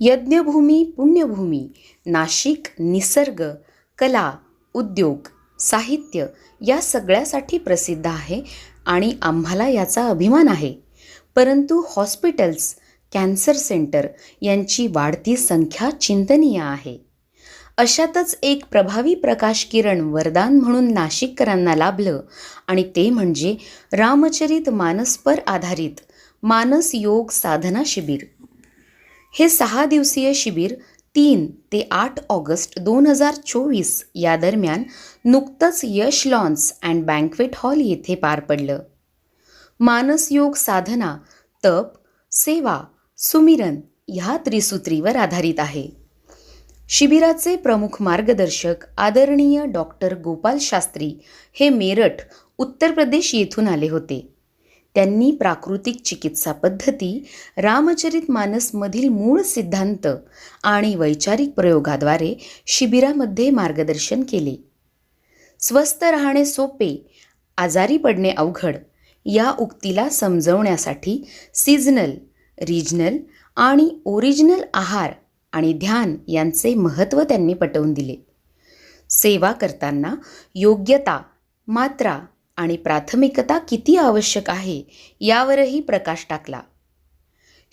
यज्ञभूमी पुण्यभूमी नाशिक निसर्ग कला उद्योग साहित्य या सगळ्यासाठी प्रसिद्ध आहे आणि आम्हाला याचा अभिमान आहे. परंतु हॉस्पिटल्स कॅन्सर सेंटर यांची वाढती संख्या चिंतनीय आहे. अशातच एक प्रभावी प्रकाश किरण वरदान म्हणून नाशिककरांना लाभलं आणि ते म्हणजे रामचरित मानसपर आधारित मानस योग साधना शिबिर. हे सहा दिवसीय शिबिर तीन ते आठ ऑगस्ट दोन हजार चोवीस या दरम्यान नुकतंच Yash lawns and banquet hall येथे पार पडलं. मानस योग साधना तप सेवा सुमिरन ह्या त्रिसूत्रीवर आधारित आहे. शिबिराचे प्रमुख मार्गदर्शक आदरणीय डॉक्टर गोपाल शास्त्री हे मेरठ उत्तर प्रदेश येथून आले होते. त्यांनी प्राकृतिक चिकित्सा पद्धती रामचरित मानसमधील मूळ सिद्धांत आणि वैचारिक प्रयोगाद्वारे शिबिरामध्ये मार्गदर्शन केले. स्वस्थ राहणे सोपे आजारी पडणे अवघड या उक्तीला समजवण्यासाठी सीझनल रिजनल आणि ओरिजिनल आहार आणि ध्यान यांचे महत्त्व त्यांनी पटवून दिले. सेवा करताना योग्यता मात्रा आणि प्राथमिकता किती आवश्यक आहे यावरही प्रकाश टाकला.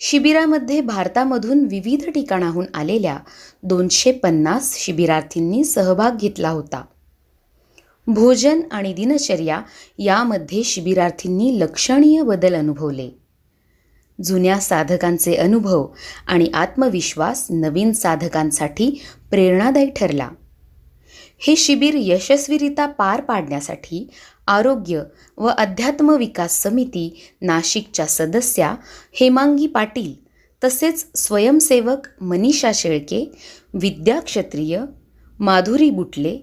शिबिरामध्ये भारतामधून विविध ठिकाणाहून आलेल्या दोनशे पन्नास शिबिरार्थींनी सहभाग घेतला होता. भोजन आणि दिनचर्या यामध्ये शिबिरार्थींनी लक्षणीय बदल अनुभवले. जुन्या साधकांचे अनुभव आणि आत्मविश्वास नवीन साधकांसाठी प्रेरणादायी ठरला. हे शिबिर यशस्वीरित्या पार पाडण्यासाठी आरोग्य व अध्यात्म विकास समिती नाशिकच्या सदस्या हेमांगी पाटील तसेच स्वयंसेवक मनीषा शेळके विद्या क्षत्रिय माधुरी बुटले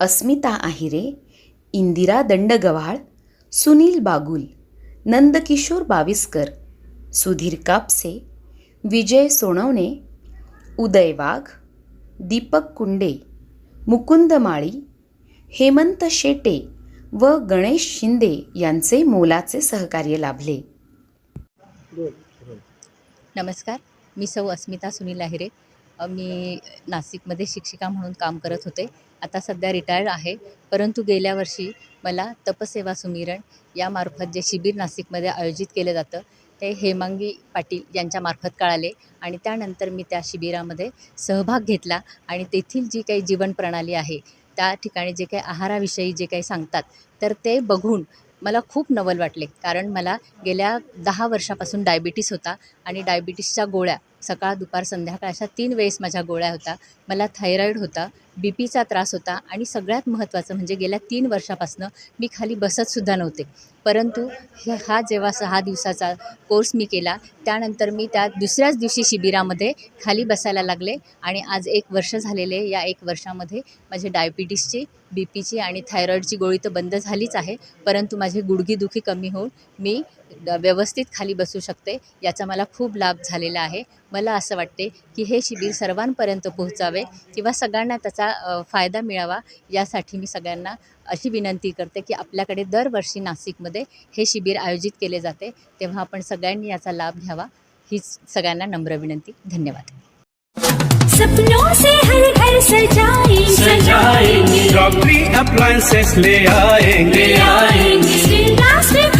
अस्मिता आहिरे इंदिरा दंडगव्हाळ सुनील बागुल नंदकिशोर बाविस्कर सुधीर कापसे विजय सोनवणे उदय वाघ दीपक कुंडे मुकुंद माळी हेमंत शेटे व गणेश शिंदे यांचे मोलाचे सहकार्य लाभले. नमस्कार. मी सौ अस्मिता सुनील अहिरे मी नाशिकमध्ये शिक्षिका म्हणून काम करत होते. आता सध्या रिटायर्ड आहे. परंतु गेल्या वर्षी मला तपसेवा सुमिरण यामार्फत जे शिबिर नाशिकमध्ये आयोजित केलं जातं ते हेमांगी पाटील यांच्यामार्फत कळाले आणि त्यानंतर मी त्या शिबिरामध्ये सहभाग घेतला आणि तेथील जी काही जीवन प्रणाली आहे त्या ठिकाणी जे काही आहाराविषयी जे काही सांगतात तर ते बघून मला खूप नवल वाटले. कारण मला गेल्या दहा वर्षापासून डायबिटीस होता आणि डायबिटीसच्या गोळ्या सकाळ दुपार संध्याकाळ अशा तीन वेळेस माझ्या गोळ्या होता. मला थायरॉईड होता बी पीचा त्रास होता आणि सगळ्यात महत्त्वाचं म्हणजे गेल्या तीन वर्षापासून मी खाली बसतसुद्धा नव्हते. परंतु हे हा जेव्हा सहा दिवसाचा कोर्स मी केला त्यानंतर मी त्या दुसऱ्याच दिवशी शिबिरामध्ये खाली बसायला लागले आणि आज एक वर्ष झालेले या एक वर्षामध्ये माझे डायबिटीसची बी पीची आणि थायरॉईडची गोळी तर बंद झालीच आहे परंतु माझी गुडघीदुखी कमी होऊन मी व्यवस्थित खाली बसू शकते याचा मला खूप लाभ झालेला आहे. मला असं वाटते की हे शिबिर सर्वांपर्यंत पोहोचावे किंवा सगळ्यांना त्याचा फायदा मिळावा यासाठी मी सगळ्यांना अशी विनंती करते की आपल्याकडे दरवर्षी नाशिकमध्ये हे शिबिर आयोजित केले जाते. तेव्हा आपण सगळ्यांनी याचा लाभ घ्यावा हीच सगळ्यांना नम्र विनंती. धन्यवाद. सपनों से हर घर सजाएंगे. सजाएंगे. ले आएंगे. आएंगे.